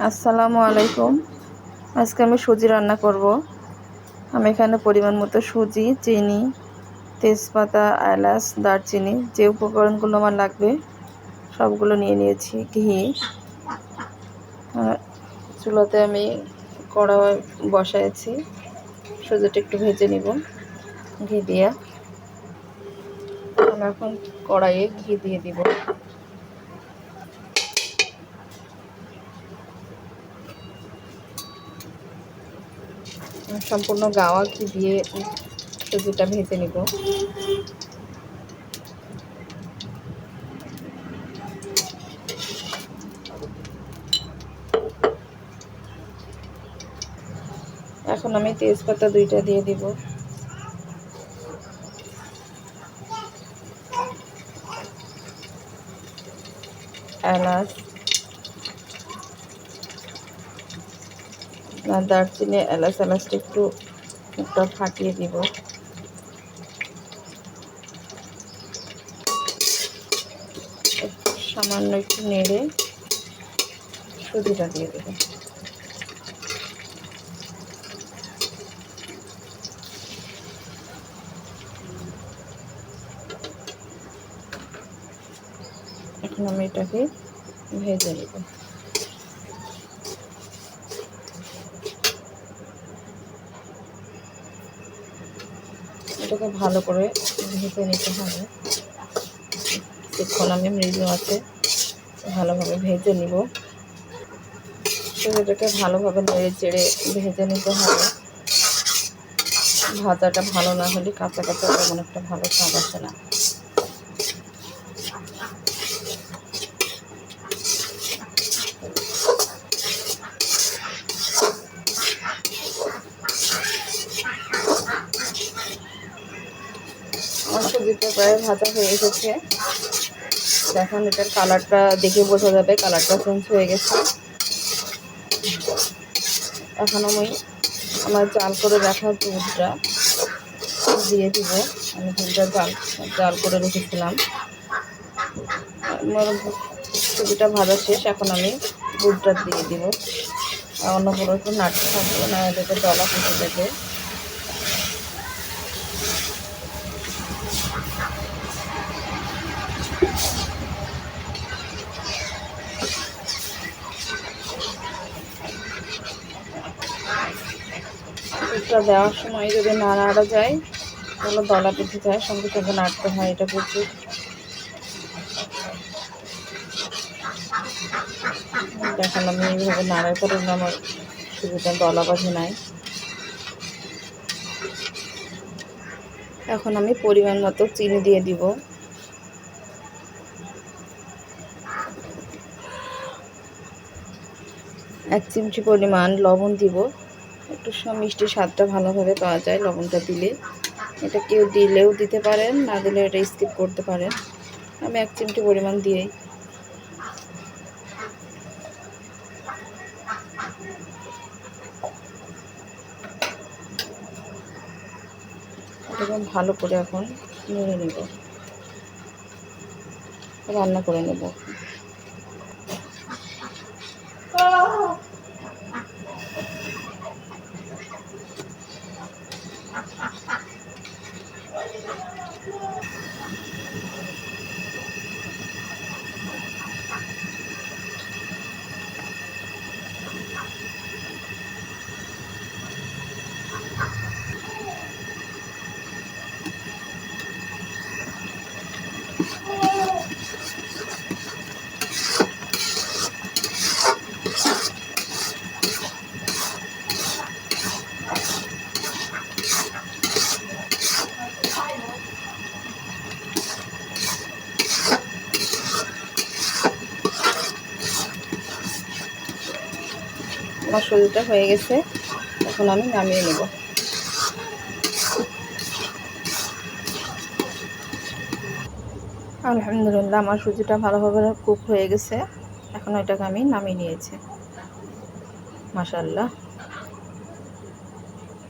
আসসালামু আলাইকুম। আজকে আমি সুজি রান্না করব। আমি এখানে পরিমাণ মতো সুজি, চিনি, তেজপাতা, এলাচ, দারচিনি, যে উপকরণগুলো আমার লাগবে, সবগুলো নিয়ে নিয়েছি, ঘি। চুলাতে আমি কড়া বসাইছি। সুজিটা একটু ভেজে নিব, ঘি দিয়ে। আমি এখন কড়াইয়ে ঘি দিয়ে দিব। সম্পূর্ণ গাওয়া ঘি দিয়ে সুজিটা ভেজে নিব। এখন আমি তেজপাতা দুইটা দিয়ে দিব। এলাচ। আর দারচিনি এলাচ এলাচটা একটু মুখটা ফাটিয়ে দিব। সামান্য একটু নেড়ে সুজিটা দিয়ে দেব। এখন আমি এটাকে ভেজে নেব। এটাকে ভালো করে ভেজে নিতে হবে। কিছুক্ষণ আমি মৃদু আছে, ভালোভাবে ভেজে নিব। এটাকে ভালোভাবে নেড়ে চেড়ে ভেজে নিতে হবে। ভাজাটা ভালো না হলে কাঁচা কাঁচা তেমন একটা ভালো স্বাদ আসে না। আমার সুজিটা প্রায় ভাজা হয়ে এসেছে। দেখুন, এটার কালারটা দেখে বোঝা যাবে, কালারটা চেঞ্জ হয়ে গেছে। এখন আমি আমার জাল করে রাখা দুধটা দিয়ে দিব। আমি দুধটা জাল জাল করে রেখেছিলাম। আমার সুজিটা ভাজা শেষ, এখন আমি দুধটা দিয়ে দিব। অন্য কোনো একটু নাড়তে থাকব না এটাকে দলা ফুটে দেবে দুধটা দেওয়ার সময় যদি না নাড়া যায় তাহলে দলা পেতে যায়, সঙ্গে সঙ্গে নাড়তে হয় এটা প্রচুর। দেখেন আমি এইভাবে নাড়ার পরে আমার সুবিধা দলা বাঁধে নাই। এখন আমি পরিমাণ মতো চিনি দিয়ে দিব। এক চিমচি পরিমাণ লবণ দিব। একটু মিষ্টি স্বাদটা ভালোভাবে পাওয়া যায় লবণটা দিলে। এটা কেউ দিলেও দিতে পারেন, না দিলে এটা স্কিপ করতে পারেন। আমি এক চিমটি পরিমাণ দিয়েই। ভালো করে এখন নেড়ে নেব। রান্না করে নেব। আমার শরীরটা হয়ে গেছে, এখন আমি নামিয়ে নেব। আলহামদুলিল্লাহ, আমার সুজিটা ভালোভাবে কুক হয়ে গেছে। এখন ওইটাকে আমি নামিয়ে নিয়েছি। মাসাল্লাহ